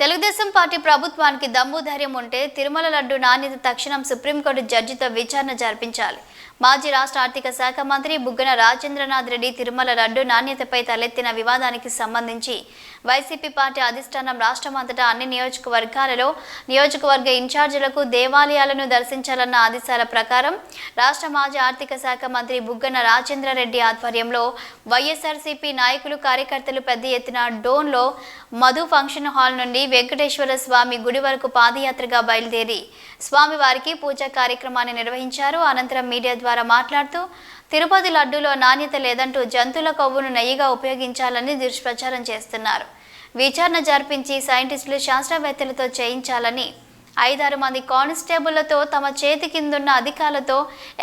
Telugu Desam party ప్రభుత్వానికి దమ్ము ధైర్యం ఉంటే తిరుమల లడ్డు నాణ్యత తక్షణం సుప్రీంకోర్టు జడ్జితో విచారణ జరిపించాలి. మాజీ రాష్ట్ర ఆర్థిక శాఖ మంత్రి బుగ్గన రాజేంద్రనాథ్ రెడ్డి తిరుమల లడ్డు నాణ్యతపై తలెత్తిన వివాదానికి సంబంధించి వైసీపీ పార్టీ అధిష్టానం రాష్ట్రమంతటా అన్ని నియోజకవర్గాలలో నియోజకవర్గ ఇన్ఛార్జీలకు దేవాలయాలను దర్శించాలన్న ఆదేశాల ప్రకారం రాష్ట్ర మాజీ ఆర్థిక శాఖ మంత్రి బుగ్గన రాజేంద్రారెడ్డి ఆధ్వర్యంలో వైఎస్ఆర్సీపీ నాయకులు కార్యకర్తలు పెద్ద ఎత్తున డోన్లో మధు ఫంక్షన్ హాల్ నుండి వెంకటేశ్వర స్వామి గుడి వరకు పాదయాత్రగా బయలుదేరి స్వామివారికి పూజా కార్యక్రమాన్ని నిర్వహించారు. అనంతరం మీడియా ద్వారా మాట్లాడుతూ తిరుపతి లడ్డూలో నాణ్యత లేదంటూ జంతువుల కొవ్వును నెయ్యిగా ఉపయోగించాలని దుష్ప్రచారం చేస్తున్నారు. విచారణ జరిపించి సైంటిస్టులు శాస్త్రవేత్తలతో చేయించాలని ఐదారు మంది కానిస్టేబుళ్ళతో తమ చేతి కిందున్న అధికారులతో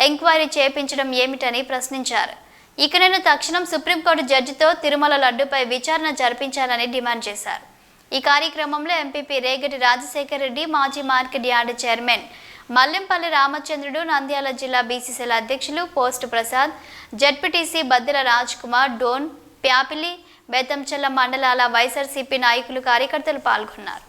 ఎంక్వైరీ చేపించడం ఏమిటని ప్రశ్నించారు. ఇక నేను తక్షణం సుప్రీంకోర్టు జడ్జితో తిరుమల లడ్డుపై విచారణ జరిపించాలని డిమాండ్ చేశారు. ఈ కార్యక్రమంలో ఎంపీపీ రేగటి రాజశేఖర్ రెడ్డి మాజీ మార్కెట్ యార్డ్ చైర్మన్ మల్లెంపల్లి రామచంద్రుడు నంద్యాల జిల్లా బీసీసీల అధ్యక్షులు పోస్ట్ ప్రసాద్ జడ్పీటీసీ బద్దెల రాజ్ కుమార్ డోన్ ప్యాపిలి బేతంచెల్ల మండలాల వైఎస్ఆర్సీపీ నాయకులు కార్యకర్తలు పాల్గొన్నారు.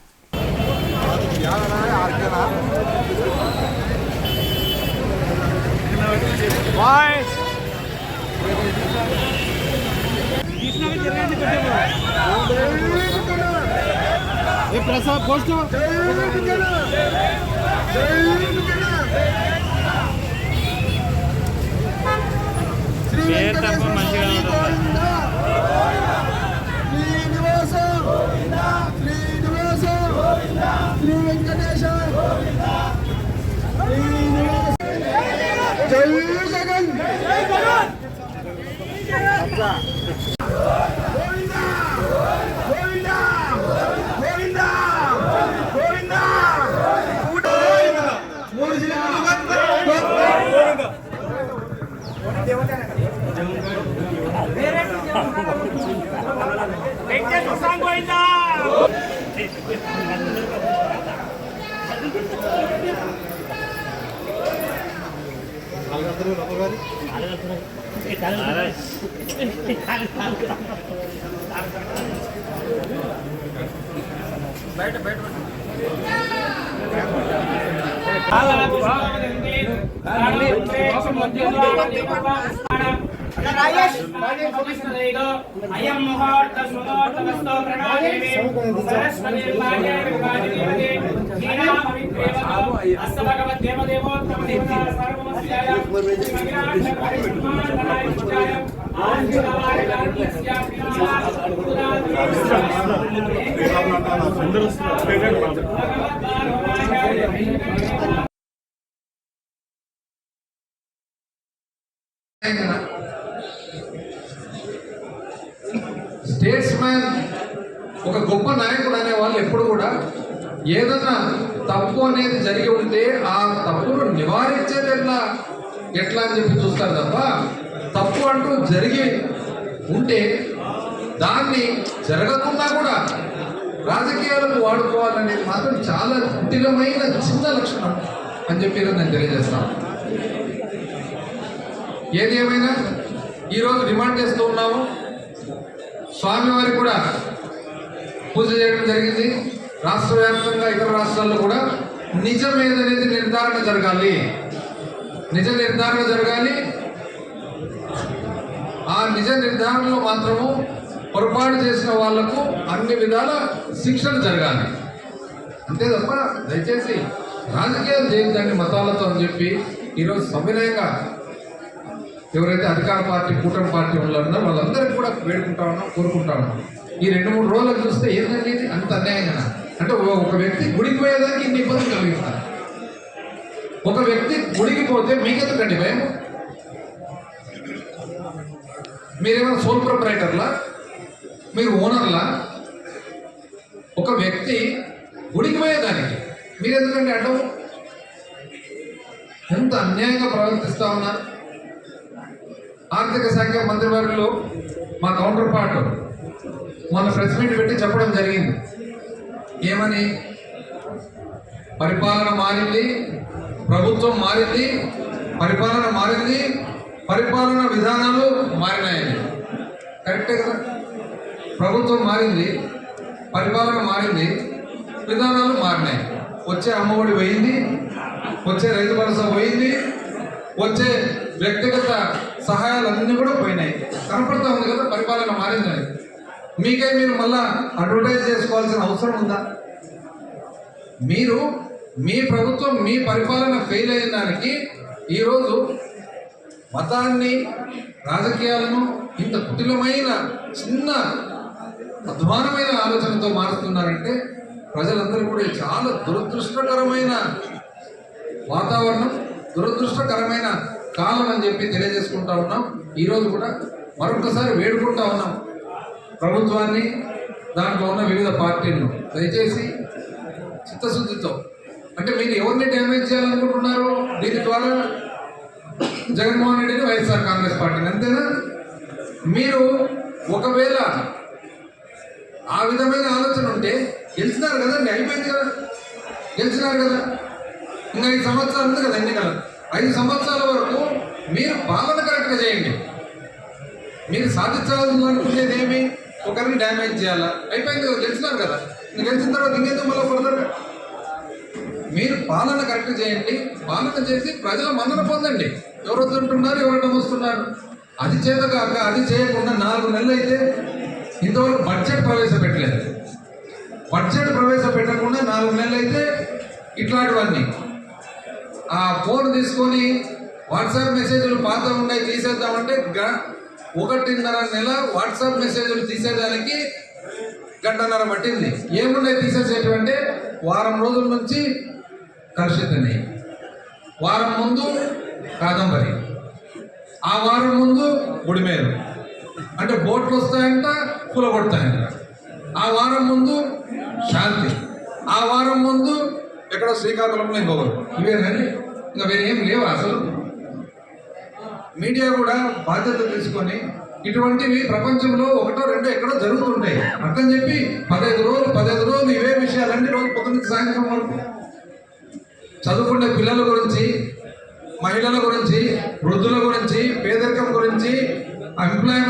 ప్రసాద్ పోస్ట్. పేరు తప్ప మంచిగా జై జగన్. అయం ముహూర్త సుమూర్తమస్తో ప్రణాదేవి సరస్వతి భాగ్యవిభాజినీవతి శ్రీరామవిద్రేవతో అస్త భగవద్దేవదేవోత్తమ దేవతా సర్వమస్యాయ స్టేట్స్ ఒక గొప్ప నాయకుడు అనే వాళ్ళు ఎప్పుడు కూడా ఏదన్నా తప్పు అనేది జరిగి ఉంటే ఆ తప్పును నివారించేది ఎట్లా అని చెప్పి చూస్తారు తప్ప తప్పు అంటూ జరిగి ఉంటే దాన్ని జరగకుండా కూడా రాజకీయాలకు వాడుకోవాలనేది మాత్రం చాలా కుటిలమైన చిన్న లక్షణం అని చెప్పి నేను తెలియజేస్తాను ఏది ఏమైనా ఈరోజు డిమాండ్ చేస్తూ ఉన్నాము. స్వామివారి కూడా పూజ చేయడం జరిగింది. రాష్ట్ర వ్యాప్తంగా ఇతర రాష్ట్రాల్లో కూడా నిజమేదనేది నిర్ధారణ జరగాలి. నిజ నిర్ధారణ జరగాలి. ఆ నిజ నిర్ధారణలో మాత్రము పొరపాటు చేసిన వాళ్ళకు అన్ని విధాల శిక్షలు జరగాలి. అంతే తప్ప దయచేసి రాజకీయాలు చేయొద్దండి మతాలతో అని చెప్పి ఈరోజు సవినయంగా ఎవరైతే అధికార పార్టీ కూటమి పార్టీ ఉన్నారో వాళ్ళందరికీ కూడా వేడుకుంటా ఉన్నాం కోరుకుంటా ఉన్నాం. ఈ రెండు మూడు రోజులు చూస్తే ఏంటంటే అంత అన్యాయం కదా అంటే ఒక వ్యక్తి గుడికి పోయేదానికి ఇన్ని ఇబ్బందులు కలిగిస్తారు. ఒక వ్యక్తి మునిగిపోతే మీకెందుకండి భయం? మీరేమైనా సోల్ ప్రొపరేటర్లా మీరు ఓనర్లా ఒక వ్యక్తి గుడికి పోయేదానికి మీరెందుకండి అడ్డం? ఎంత అన్యాయంగా ప్రవర్తిస్తా ఉన్నారు ఆర్థిక శాఖ మంత్రివర్గంలో మా కౌంటర్ పార్ట్ మన ప్రెస్ మీట్ పెట్టి చెప్పడం జరిగింది. ఏమని? పరిపాలన మారింది ప్రభుత్వం మారింది పరిపాలన మారింది పరిపాలన విధానాలు మారినాయండి కరెక్టే కదా? ప్రభుత్వం మారింది పరిపాలన మారింది విధానాలు మారినాయి. వచ్చే అమ్మఒడి పోయింది వచ్చే రైతు భరోసా పోయింది వచ్చే వ్యక్తిగత సహాయాలన్నీ కూడా పోయినాయి. కనపడతా ఉంది కదా పరిపాలన మారిందని. మీకై మీరు మళ్ళా అడ్వర్టైజ్ చేసుకోవాల్సిన అవసరం ఉందా? మీరు మీ ప్రభుత్వం మీ పరిపాలన ఫెయిల్ అయిన దానికి ఈరోజు మతాన్ని రాజకీయాలను ఇంత కుటిలమైన చిన్న అధ్వానమైన ఆలోచనతో మారుస్తున్నారంటే ప్రజలందరూ కూడా చాలా దురదృష్టకరమైన వాతావరణం దురదృష్టకరమైన కాలం అని చెప్పి తెలియజేసుకుంటా ఉన్నాం. ఈరోజు కూడా మరొకసారి వేడుకుంటా ఉన్నాం ప్రభుత్వాన్ని దాంట్లో ఉన్న వివిధ పార్టీలను. దయచేసి చిత్తశుద్ధితో అంటే మీరు ఎవరిని డ్యామేజ్ చేయాలనుకుంటున్నారు? దీని ద్వారా జగన్మోహన్ రెడ్డిని వైఎస్ఆర్ కాంగ్రెస్ పార్టీని అంతేనా? మీరు ఒకవేళ ఆ విధమైన ఆలోచన ఉంటే గెలిచినారు కదండి అయిపోయింది కదా? గెలిచినారు కదా? ఇంకా ఐదు సంవత్సరాలు ఉంది కదా ఎన్నికలు. ఐదు సంవత్సరాల వరకు మీరు పాలన కరెక్ట్గా చేయండి. మీరు సాధించాలనుకునేది ఏమి? ఒకరిని డ్యామేజ్ చేయాలా? అయిపోయింది కదా గెలిచినారు కదా. ఇంకా గెలిచిన తర్వాత ఇంకెందుకు మళ్ళీ ఫర్దర్ పాలన కరెక్ట్ చేయండి. పాలన చేసి ప్రజల మన్నన పొందండి. ఎవరు వస్తుంటున్నారు ఎవరు వస్తున్నారు అది చేత కాక అది చేయకుండా నాలుగు నెలలు అయితే ఇంతవరకు బడ్జెట్ ప్రవేశపెట్టలేదు. బడ్జెట్ ప్రవేశపెట్టకుండా నాలుగు నెలలు అయితే ఇట్లాంటివన్నీ. ఆ ఫోన్ తీసుకొని వాట్సాప్ మెసేజ్లు పాత ఉన్నాయి తీసేద్దామంటే గ- ఒకటిన్నర నెల వాట్సాప్ మెసేజ్లు తీసేదానికి గంటన్నర పట్టింది. ఏమున్నాయి తీసేసేటువంటి వారం రోజుల నుంచి కలుషితని వారం ముందు కాదంబరి. ఆ వారం ముందు గుడిమేరు అంటే బోట్లు వస్తాయంట కూలగొడతాయంట ఆ వారం ముందు శాంతి. ఆ వారం ముందు ఎక్కడో శ్రీకాకుళంలో ఇంకొకరు. ఇవేనండి? ఇంకా వేరేం లేవు అసలు? మీడియా కూడా బాధ్యత తీసుకొని ఇటువంటివి ప్రపంచంలో ఒకటో రెండో ఎక్కడో జరుగుతుంటాయి. అర్థం చెప్పి పదహైదు రోజులు పదహైదు రోజులు ఇవే విషయాలన్నీ రోజు పొద్దున్న సాయంత్రం వరకు చదువుకునే పిల్లల గురించి మహిళల గురించి వృద్ధుల గురించి పేదరికం గురించి ఎంప్లాయ్